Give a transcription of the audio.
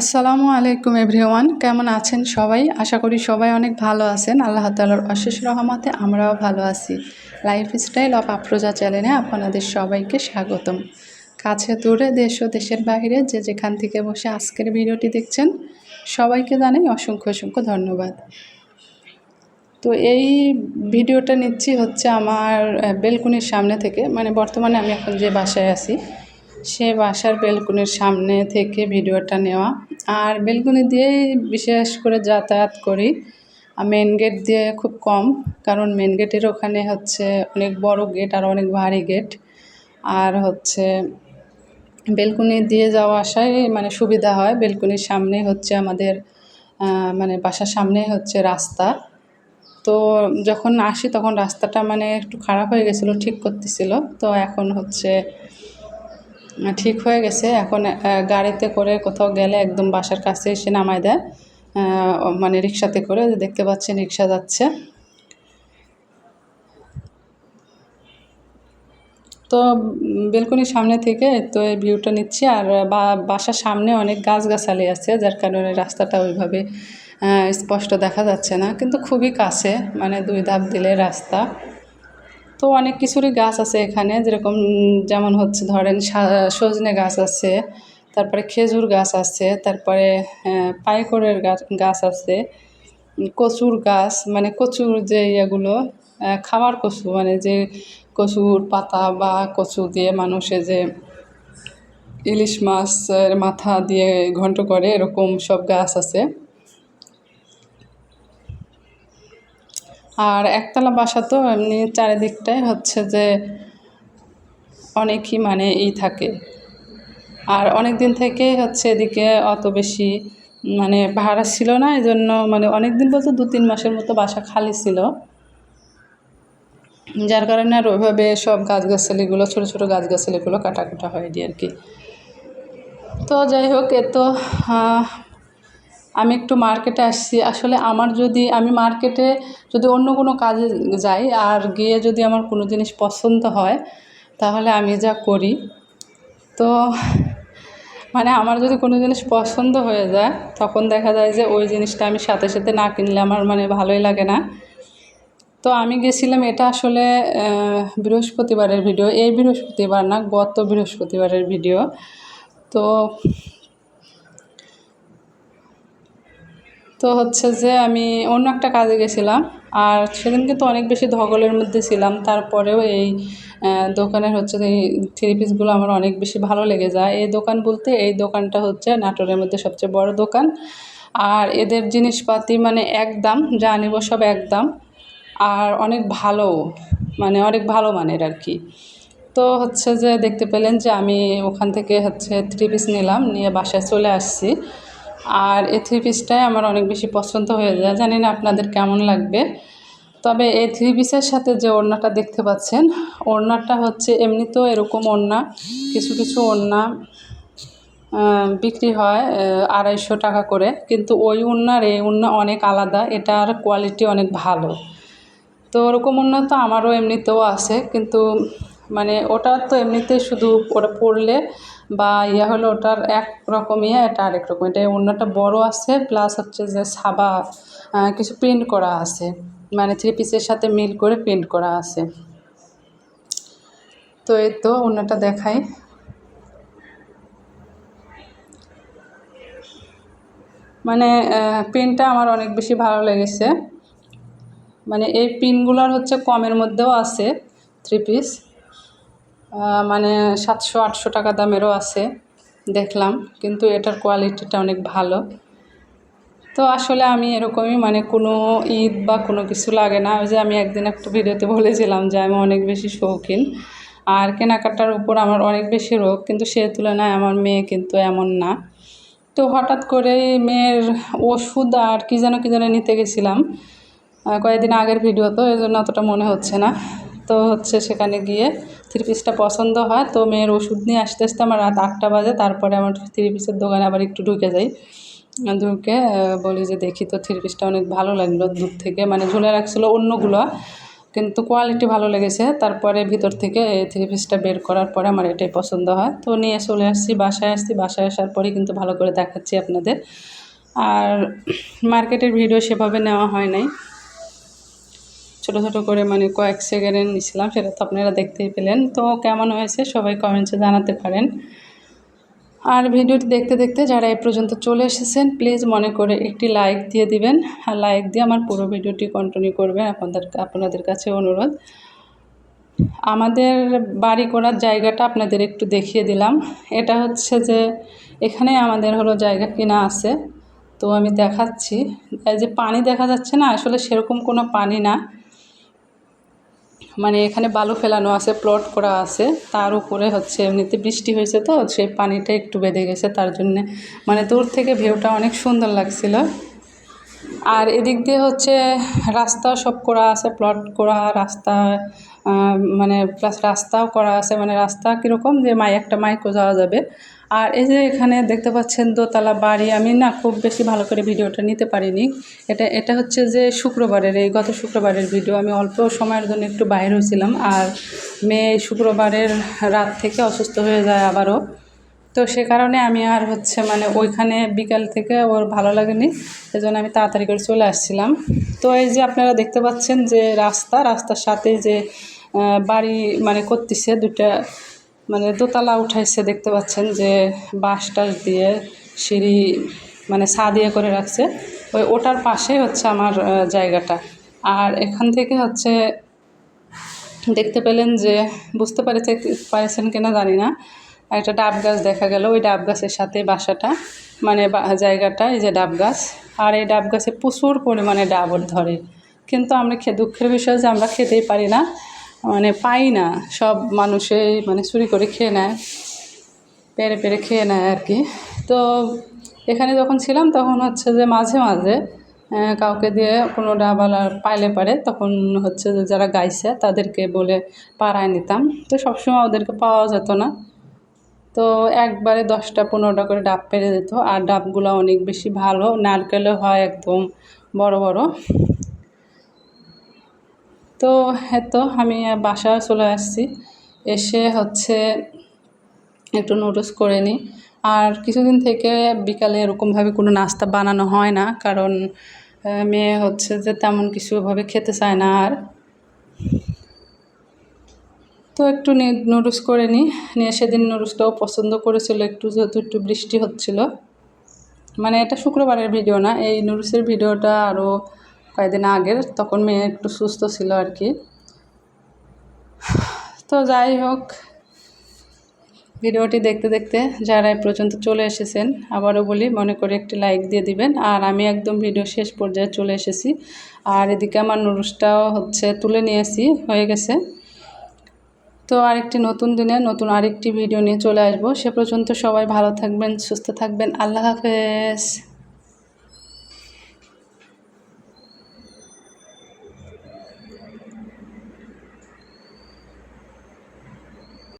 আসসালামু আলাইকুম এভরিওয়ান, কেমন আছেন সবাই? আশা করি সবাই অনেক ভালো আছেন। আল্লাহ তালার অশেষ রহমতে আমরাও ভালো আছি। লাইফ স্টাইল অফ আফরোজা চ্যানেলে আপনাদের সবাইকে স্বাগতম। কাছে দূরে দেশ ও দেশের বাইরে যে যেখান থেকে বসে আজকের ভিডিওটি দেখছেন, সবাইকে জানাই অসংখ্য অসংখ্য ধন্যবাদ। তো এই ভিডিওটা নিচ্ছি হচ্ছে আমার বেলকুনির সামনে থেকে। মানে বর্তমানে আমি এখন যে বাসায় আছি সে বাসার বেলকুনির সামনে থেকে ভিডিওটা নেওয়া। আর বেলকুনি দিয়েই বিশেষ করে যাতায়াত করি। মেন গেট দিয়ে খুব কম, কারণ মেন গেটের ওখানে হচ্ছে অনেক বড় গেট আর অনেক ভারী গেট আর হচ্ছে বেলকুনি দিয়ে যাওয়া আসায় মানে সুবিধা হয়। বেলকুনির সামনে হচ্ছে আমাদের মানে বাসার সামনে হচ্ছে রাস্তা। তো যখন আসি তখন রাস্তাটা মানে একটু খারাপ হয়ে গেছিল, ঠিক করতেছিল। তো এখন হচ্ছে ঠিক হয়ে গেছে। এখন গাড়িতে করে কোথাও গেলে একদম বাসার কাছে এসে নামায় দেয়। মানে রিক্সাতে করে দেখতে পাচ্ছেন রিক্সা যাচ্ছে। তো বেলকনির সামনে থেকে তো এই ভিউটা নিচ্ছি। আর বাসার সামনে অনেক গাছগাছালি আছে, যার কারণে রাস্তাটা ওইভাবে স্পষ্ট দেখা যাচ্ছে না। কিন্তু খুবই কাছে মানে দুই ধাপ দিলে রাস্তা। তো অনেক কিছুরই গাছ আছে এখানে, যেরকম যেমন হচ্ছে ধরেন সজনে গাছ আছে, তারপরে খেজুর গাছ আছে, তারপরে পাইকরের গাছ আছে, কচুর গাছ মানে কচুর যে ইয়েগুলো খাবার কচু মানে যে কচুর পাতা বা কচু দিয়ে মানুষে যে ইলিশ মাছের মাথা দিয়ে ঘন্ট করে, এরকম সব গাছ আছে। আর একতলা বাসা তো এমনি চারিদিকটাই হচ্ছে যে অনেকই মানে ই থাকে। আর অনেক দিন থেকে হচ্ছে এদিকে অত বেশি মানে ভাড়া ছিল না এই জন্য মানে অনেক দিন বলতে দু তিন মাসের মতো বাসা খালি ছিল। যার কারণে আর ওইভাবে সব গাছগাছালিগুলো, ছোটো ছোটো গাছগাছালিগুলো কাটা কাটা হয়নি আর কি। তো যাই হোক, এ তো আমি একটু মার্কেটে আসছি। আসলে আমার যদি, আমি মার্কেটে যদি অন্য কোনো কাজে যাই আর গিয়ে যদি আমার কোনো জিনিস পছন্দ হয়, তাহলে আমি যা করি। তো মানে আমার যদি কোনো জিনিস পছন্দ হয়ে যায়, তখন দেখা যায় যে ওই জিনিসটা আমি সাথে সাথে না কিনলে আমার মানে ভালোই লাগে না। তো আমি গেছিলাম, এটা আসলে বৃহস্পতিবারের ভিডিও এই বৃহস্পতিবার না, গত বৃহস্পতিবারের ভিডিও তো তো হচ্ছে যে আমি অন্য একটা কাজে গেছিলাম, আর সেদিন কিন্তু অনেক বেশি ধগলের মধ্যে ছিলাম, তারপরেও এই দোকানের হচ্ছে এই থ্রি পিসগুলো আমার অনেক বেশি ভালো লেগে যায়। এই দোকান বলতে এই দোকানটা হচ্ছে নাটোরের মধ্যে সবচেয়ে বড় দোকান। আর এদের জিনিসপাতি মানে একদম যা নিব সব একদম আর অনেক ভালো মানে অনেক ভালো মানের আর কি। তো হচ্ছে যে দেখতে পেলেন যে আমি ওখান থেকে হচ্ছে থ্রি পিস নিলাম, নিয়ে বাসায় চলে আসছি। আর এই থ্রি পিসটাই আমার অনেক বেশি পছন্দ হয়ে যায়। জানি না আপনাদের কেমন লাগবে। তবে এই থ্রি পিসের সাথে যে ওড়নাটা দেখতে পাচ্ছেন, ওড়নাটা হচ্ছে এমনিতেও এরকম ওড়না। কিছু কিছু ওড়না বিক্রি হয় আড়াইশো টাকা করে। কিন্তু ওই ওড়নার এই ওড়না অনেক আলাদা। এটার কোয়ালিটি অনেক ভালো। তো ওরকম ওড়না তো আমারও এমনিতেও আছে। কিন্তু মানে ওটা তো এমনিতেই শুধু ওটা পড়লে বা ইয়া হলো ওটার এক রকম ইয়ে এটা আরেক রকম। এটা অন্যটা বড় আছে প্লাস হচ্ছে যে সাবা কিছু প্রিন্ট করা আছে। মানে থ্রি পিসের সাথে মিল করে প্রিন্ট করা আছে। তো এই তো অন্যটা দেখাই। মানে প্রিন্টটা আমার অনেক বেশি ভালো লেগেছে। মানে এই পিনগুলোর হচ্ছে কমের মধ্যেও আছে থ্রি পিস মানে সাতশো, আটশো টাকা দামেরও আছে, দেখলাম। কিন্তু এটার কোয়ালিটিটা অনেক ভালো। তো আসলে আমি এরকমই মানে কোনো ঈদ বা কোনো কিছু লাগে না। ওই যে আমি একদিন একটা ভিডিওতে বলেছিলাম যে আমি অনেক বেশি শৌখিন। আর কেনাকাটার উপর আমার অনেক বেশি রোগ, কিন্তু সে তুলনায় আমার মেয়ে কিন্তু এমন না। তো হঠাৎ করে মেয়ের ওষুধ আর কী যেন কী যেন নিতে গেছিলাম কয়েকদিন আগের ভিডিও, তো এই জন্য অতটা মনে হচ্ছে না। তো হচ্ছে সেখানে গিয়ে থ্রি পিসটা পছন্দ হয়। তো মেয়ের ওষুধ নিয়ে আসতে আসতে আমার রাত আটটা বাজে, তারপরে আমার থ্রি পিসের দোকানে আবার একটু ঢুকে যাই। ঢুকে বলি যে দেখি তো থ্রি পিসটা অনেক ভালো লাগল দূর থেকে মানে ঝুলে রাখছিলো অন্যগুলো, কিন্তু কোয়ালিটি ভালো লেগেছে। তারপরে ভিতর থেকে এই থ্রি পিসটা বের করার পরে আমার এটাই পছন্দ হয়। তো নিয়ে চলে আসছি, বাসায় আসছি, বাসায় আসার পরেই কিন্তু ভালো করে দেখাচ্ছি আপনাদের। আর মার্কেটের ভিডিও সেভাবে নেওয়া হয় নাই। ছোটো ছোটো করে মানে কয়েক সেকেন্ডে নিয়েছিলাম সেটা তো আপনারা দেখতেই পেলেন। তো কেমন হয়েছে সবাই কমেন্টসে জানাতে পারেন। আর ভিডিওটি দেখতে দেখতে যারা এ পর্যন্ত চলে এসেছেন প্লিজ মনে করে একটি লাইক দিয়ে দিবেন। আর লাইক দিয়ে আমার পুরো ভিডিওটি কন্টিনিউ করবেন আপনাদের আপনাদের কাছে অনুরোধ। আমাদের বাড়ি করার জায়গাটা আপনাদের একটু দেখিয়ে দিলাম। এটা হচ্ছে যে, এখানে আমাদের হলো জায়গা কিনা আছে। তো আমি দেখাচ্ছি। এই যে পানি দেখা যাচ্ছে না, আসলে সেরকম কোনো পানি না। মানে এখানে বালু ফেলানো আছে প্লট করা আছে। তার উপরে হচ্ছে এমনিতে বৃষ্টি হয়েছে তো, সেই পানিটা একটু বেঁধে গেছে, তার জন্যে। মানে দূর থেকে ভিউটা অনেক সুন্দর লাগছিল। আর এদিক দিয়ে হচ্ছে রাস্তা সব করা আছে প্লট করা, রাস্তা মানে প্লাস রাস্তাও করা আছে। মানে রাস্তা কীরকম যে মাই, একটা মাইকও যাওয়া যাবে। আর এই যে এখানে দেখতে পাচ্ছেন দোতলা বাড়ি, আমি না খুব বেশি ভালো করে ভিডিওটা নিতে পারিনি। এটা এটা হচ্ছে যে শুক্রবারের, এই গত শুক্রবারের ভিডিও, আমি অল্প সময়ের জন্য একটু বাইরে হয়েছিলাম আর মেয়ে শুক্রবারের রাত থেকে অসুস্থ হয়ে যায় আবারও। তো সে কারণে আমি আর হচ্ছে মানে ওইখানে বিকাল থেকে ওর ভালো লাগেনি জন্য আমি তাড়াতাড়ি করে চলে আসছিলাম। তো এই যে আপনারা দেখতে পাচ্ছেন যে রাস্তা, রাস্তার সাথে যে বাড়ি মানে করতেছে দুটা মানে দোতলা উঠাইছে, দেখতে পাচ্ছেন যে বাঁশ টাস দিয়ে সিঁড়ি মানে ছা দিয়ে করে রাখছে। ওই ওটার পাশেই হচ্ছে আমার জায়গাটা। আর এখান থেকে হচ্ছে দেখতে পেলেন যে, বুঝতে পারেছে পারেছেন কিনা জানি না, একটা ডাব গাছ দেখা গেল। ওই ডাব গাছের সাথে বাসাটা মানে জায়গাটা, এই যে ডাব গাছ। আর এই ডাব গাছে প্রচুর পরিমাণে ডাব ধরে। কিন্তু আমরা দুঃখের বিষয় যে আমরা খেতেই পারি না। মানে পাই না। সব মানুষই মানে চুরি করে খেয়ে নেয়, পেরে পেরে খেয়ে নেয় আর কি। তো এখানে যখন ছিলাম তখন হচ্ছে যে মাঝে মাঝে কাউকে দিয়ে কোনো ডাবালার পাইলে পারে, তখন হচ্ছে যে যারা গাইছে তাদেরকে বলে পাড়ায় নিতাম। তো সবসময় ওদেরকে পাওয়া যেত না। তো একবারে দশটা পনেরোটা করে ডাব পেরে যেত আর ডাবগুলো অনেক বেশি ভালো, নারকেলও হয় একদম বড় বড়। তো এতো আমি বাসায় চলে আসছি। এসে হচ্ছে একটু নুডলস করে নিই। আর কিছুদিন থেকে বিকালে এরকমভাবে কোনো নাস্তা বানানো হয় না, কারণ মেয়ে হচ্ছে যে তেমন কিছুভাবে খেতে চায় না আর। তো একটু নুডলস করে নিই। নিয়ে সেদিন নুডলসটাও পছন্দ করেছিল, একটু যেহেতু একটু বৃষ্টি হচ্ছিল। মানে এটা শুক্রবারের ভিডিও না, এই নুডলসের ভিডিওটা আরও কয়েকদিন আগের, তখন মেয়ে একটু সুস্থ ছিল আর কি। তো যাই হোক, ভিডিওটি দেখতে দেখতে যারা এ পর্যন্ত চলে এসেছেন, আবারও বলি, মনে করে একটি লাইক দিয়ে দিবেন। আর আমি একদম ভিডিও শেষ পর্যায়ে চলে এসেছি। আর এদিকে আমার নুডলসটাও হচ্ছে তুলে নিয়েছি হয়ে গেছে। তো আরেকটি নতুন দিনে নতুন আরেকটি ভিডিও নিয়ে চলে আসব। সে পর্যন্ত সবাই ভালো থাকবেন, সুস্থ থাকবেন। আল্লাহ হাফেজ।